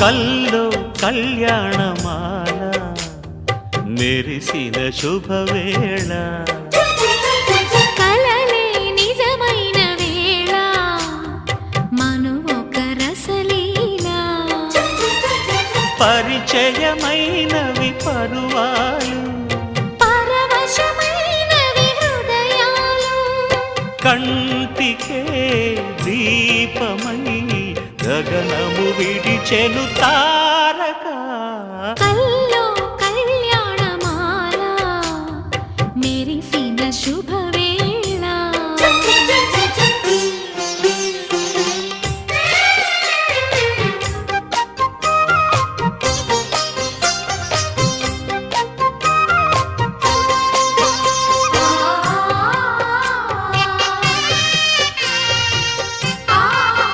కల్లో కళ్యాణమాల మెరిసిన శుభవేళ. పరిచయమైనవి పరువాలు పరవశమైనవి హృదయాలు కంటికే దీపమై గగనము విడిచెను తారక. కల్లో కళ్యాణమాల మెరిసిన శుభవే